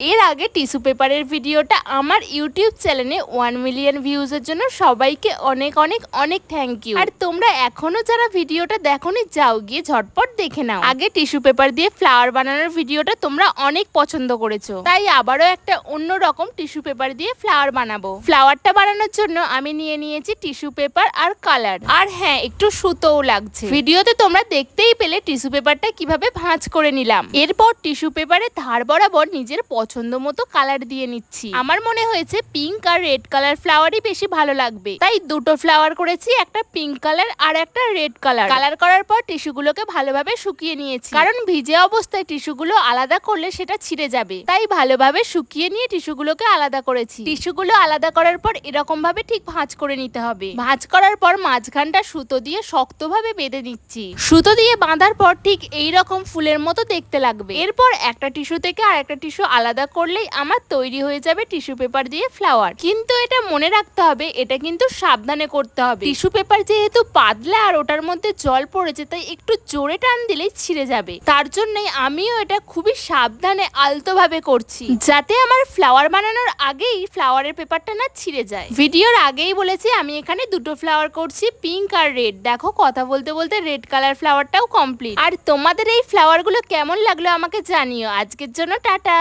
এর আগে টিস্যু পেপারের ভিডিওটা আমার ইউটিউব চ্যানেলে ওয়ান মিলিয়ন ভিউজের জন্য সবাইকে অনেক অনেক অনেক থ্যাংক ইউ আর তোমরা এখনও যারা ভিডিওটা দেখোনি, যাও গিয়ে ঝটপট দেখে নাও। আগে টিস্যু পেপার দিয়ে ফ্লাওয়ার বানানোর ভিডিওটা তোমরা অনেক পছন্দ করেছ। তাই আবারও একটা অন্য রকম টিস্যু পেপার দিয়ে ফ্লাওয়ার বানাবো। ফ্লাওয়ারটা বানানোর জন্য আমি নিয়ে নিয়েছি টিস্যু পেপার আর কালার। আর হ্যাঁ একটু সুতোও লাগছে। ভিডিওতে তোমরা দেখতেই পেলে টিস্যু পেপারটা কীভাবে ভাঁজ করে নিলাম। এরপর টিস্যু পেপারে ধার বরাবর নিজের পছন্দ মতো কালার দিয়ে নিচ্ছি। আমার মনে হয়েছে পিঙ্ক আর রেড কালার ফ্লাওয়ারই বেশি ভালো লাগবে। তাই দুটো ফ্লাওয়ার করেছি, একটা পিঙ্ক কালার আর একটা রেড কালার কালার করার পর টিস্যুগুলোকে ভালোভাবে শুকিয়ে নিয়েছি। কারণ ভিজে অবস্থায় টিস্যুগুলো আলাদা করলে সেটা ছিঁড়ে যাবে। তাই ভালোভাবে শুকিয়ে নিয়ে টিস্যুগুলোকে আলাদা করেছি। টিস্যুগুলো আলাদা করার পর এরকম ভাবে ঠিক ভাঁজ করে নিতে হবে। ভাঁজ করার পর মাঝখানটা সুতো দিয়ে শক্তভাবে বেঁধে নিচ্ছি। সুতো দিয়ে বাঁধার পর ঠিক এই রকম ফুলের মতো দেখতে লাগবে। এরপর একটা টিস্যু থেকে আর একটা টিস্যু আলাদা করলেই আমার তৈরি হয়ে যাবে টিস্যু পেপার দিয়ে ফ্লাওয়ার। কিন্তু এটা মনে রাখতে হবে, এটা কিন্তু সাবধানে করতে হবে। টিস্যু পেপার যেহেতু পাতলা আর ওটার মধ্যে জল পড়েছে, তাই একটু জোরে টান দিলেই ছিঁড়ে যাবে। তার জন্যই আমিও এটা খুবই সাবধানে, আলতোভাবে করছি। যাতে আমার ফ্লাওয়ার বানানোর আগেই ফ্লাওয়ারের পেপারটা না ছিঁড়ে যায়। ভিডিওর আগেই বলেছি, আমি এখানে দুটো ফ্লাওয়ার করছি, পিঙ্ক আর রেড। দেখো, কথা বলতে বলতে রেড কালার ফ্লাওয়ারটাও কমপ্লিট। আর তোমাদের এই ফ্লাওয়ারগুলো কেমন লাগল আমাকে জানিও। আজকের জন্য টাটা।